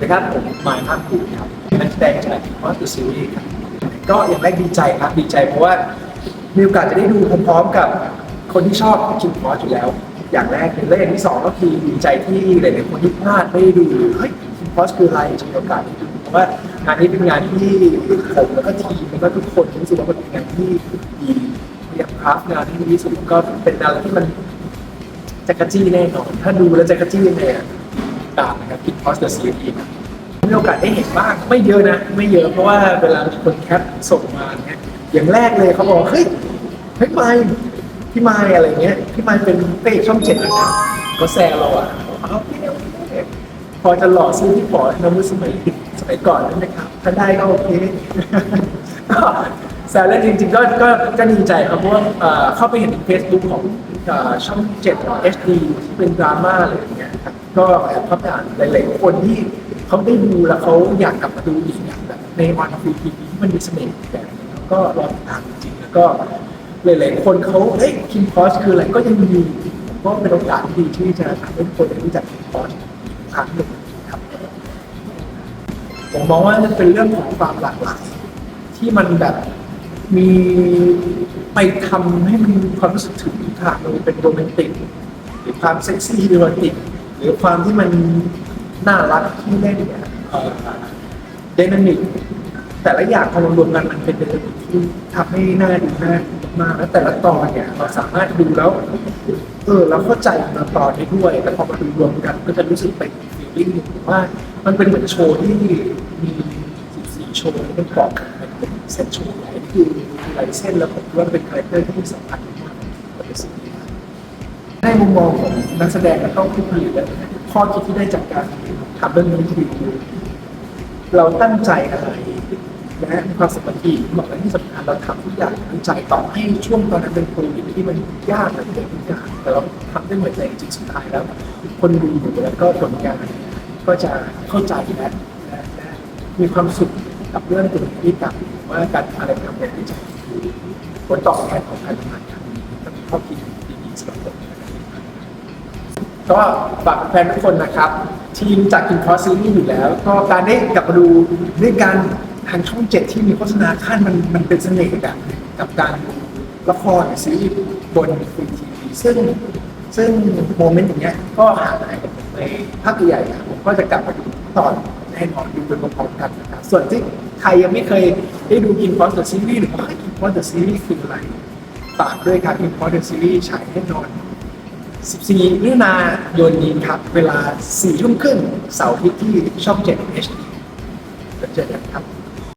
นะครับผมหมายภาคภูมิครับนักแสดงจากมอสต์ซีรีส์ครับก็อย่างแรกดีใจครับดีใจเพราะว่ามีโอกาสจะได้ดูพร้อมๆกับคนที่ชอบคิมพอสอยู่แล้ว อย่างแรกเลยและอย่างที่สองก็คือดีใจที่หลายๆคนที่พลาดไม่ได้ดูเฮ้ยคิมพอสคืออะไรจะมีโอกาสได้ดูเพราะว่างานนี้เป็นงานที่ผมแล้วก็ทีมแล้วก็ทุกคนรู้สึกว่ามันเป็นงานที่ดีอยากคราฟงานที่ดีที่สุดก็เป็นอะไรที่มันจักรจี้แน่นอนถ้าดูแล้วจักรจี้เนี่ย ตามนะครับคิดพอสเดอะซีรีส์มีโอกาสได้เห็นบ้างไม่เยอะนะ ไม่เยอะเพราะว่าเวลามีคนแคปส่งมาเนี่ยอย่างแรกเลยเขาบอกเฮ้ยเฮ้ยไมค์พี่ไมค์อะไรเงี้ยพี่ไมค์เป็นเป้ช่องเจ็ดนะก็แซวเราอะเอาพี่เอาพี่พอจะหล่อซื้อที่ปอดน้ำมือสมัยสมัยก่อนนั่นนะครับ ถ้าได้ก็โอเคก็แซวเล่นจริงๆก็ก็ก็ดีใจครับเพราะว่าเข้าไปเห็น Facebook ของเอ่อช่อง7 HD ที่เป็นดราม่าอะไรอย่างเงี้ย ก็แอบเข้าไปอ่านหลายๆคนที่เขาได้ดูแล้วเขาอยากกลับมาดูอีกอย่างแบบในออนฟรีทีวีที่มันมีเสน่ห์แบบนึงแล้วก็รอติดตามจริงแล้วก็หลายๆคนเขาเฮ้ยคิมพอสคืออะไรก็ยังมีผมก็เป็นโอกาสที่ดีที่จะทำให้คนได้รู้จักคิมพอสครั้งหนึ่งครับผมมองว่ามันเป็นเรื่องของความหลากหลายที่มันแบบมีไปทำให้มันมีความรู้สึกถึงทางมันเป็นโรแมนติกหรือความเซ็กซี่โรแมนติก หรือความที่มันน่ารักที่เล่นเนี่ยเดนามิกแต่ละอย่างพอมรวมกันมันเป็นเดนามิกที่ทำให้น่าดูน่ามากแล้วแต่ละตอนเนี่ยเราสามารถดูแล้วเออเราเข้าใจมาตอนนี้ด้วยแต่พอมาดูรวมกันก็จะรู้สึกเป็นฟีลลิ่งหนึ่งว่า มันเป็นเหมือนโชว์ที่มี14โชว์ที่มันประกอบกันเป็นเซตโชว์ใหญ่คือหลายเส้นแล้วผมว่าเป็นคาแรคเตอร์ที่สำคัญ ในมุมมองของนักแสดงและก็ผู้ผลิตแล้วเนี่ยข้อคิดที่ได้จากการทำเรื่องนี้คือเราตั้งใจอะไรและมีความสามัคคีบอกและที่สำคัญเราทำทุกอย่างตั้งใจต่อให้ช่วงตอนนั้นเป็นโควิดที่มันยากเหลือเกินทุกอย่างแต่เราทำด้วยหัวใจจริงสุดท้ายแล้ว คนดูอยู่แล้วก็ผลงานก็จะเข้าใจและมีความสุขกับเรื่องตรงนี้กับว่าการอะไรทำเนี่ยที่จะผลตอบแทนของการทำงานครั้งนี้ข้อคิดดีๆสำหรับครับ ก็ฝากแฟนทุกคนนะครับ ทีมจากกินคอสซีรีส์อยู่แล้ว ก็การได้กลับมาดูด้วยการทางช่องเจ็ดที่มีโฆษณาขั้นมันมันเป็นเสน่ห์แบบกับการละครซีรีส์บนฟรีทีวีซึ่งซึ่งโมเมนต์อย่างเงี้ยก็หางหายกันในภาคใหญ่ครับผมก็จะกลับมาดูตอนแน่นอนดูเป็นพร้อมๆกันนะครับส่วนที่ใครยังไม่เคยได้ดูกินพอสเดอะซีรีส์หรือว่ากินพอสเดอะซีรีส์คืออะไรฝากด้วยครับกินพอสเดอะซีรีส์ฉายแน่นอน 14มิถุนายนนี้ครับ เวลา4ทุ่มครึ่งเสาร์อาทิตย์ที่ช่อง7 HD แล้วเจอกันครับ